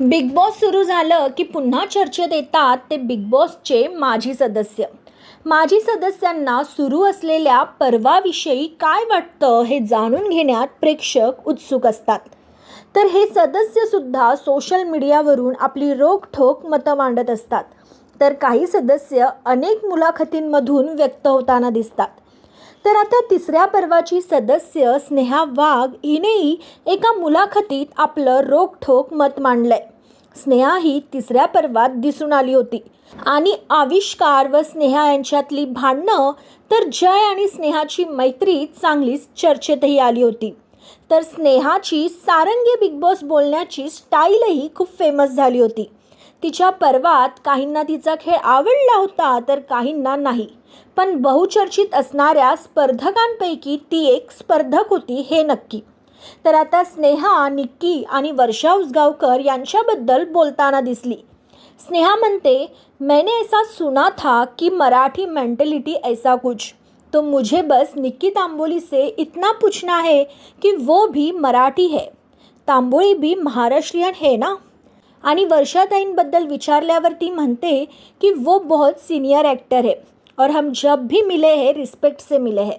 Big boss सुरू झालं की पुन्हा चर्चेत येतात ते बिग बॉसचे माजी सदस्य. माजी सदस्यांना सुरू असलेल्या पर्वाविषयी काय वाटतं हे जाणून घेण्यात प्रेक्षक उत्सुक असतात. तर हे सदस्यसुद्धा सोशल मीडियावरून आपली रोखठोक मतं मांडत असतात. तर काही सदस्य अनेक मुलाखतींमधून व्यक्त होताना दिसतात. तर आता तिसऱ्या पर्वाची सदस्य स्नेहा वाघ हिनेही एका मुलाखतीत आपलं रोखठोक मत मांडलंय. स्नेहा ही तिसऱ्या पर्वात दिसून आली होती. आणि आविष्कार व स्नेहा यांच्यातली भांडणं तर जय आणि स्नेहाची मैत्री चांगलीच चर्चेतही आली होती. तर स्नेहाची सारंगी बिग बॉस बोलण्याची स्टाईलही खूप फेमस झाली होती. तिच्या पर्वात काहींना तिचा खेळ आवडला होता तर काहींना नाही. पण बहुचर्चित असणाऱ्या स्पर्धकांपैकी ती एक स्पर्धक होती हे नक्की. तर आता स्नेहा निक्की आणि वर्षा उसगावकर यांच्याबद्दल बोलताना दिसली. स्नेहा म्हणते मैंने ऐसा सुना था की मराठी मेंटलिटी ऐसा कुछ. तो मुझे बस निक्की तांबोली से इतना पूछना है कि वो भी मराठी है. तांबोळी भी महाराष्ट्रीयन है ना? आणि वर्षाताईंबद्दल विचारल्यावर ती म्हणते की वो बहुत सीनियर ॲक्टर है और हम जब भी मिले हैं रिस्पेक्ट से मिले हैं.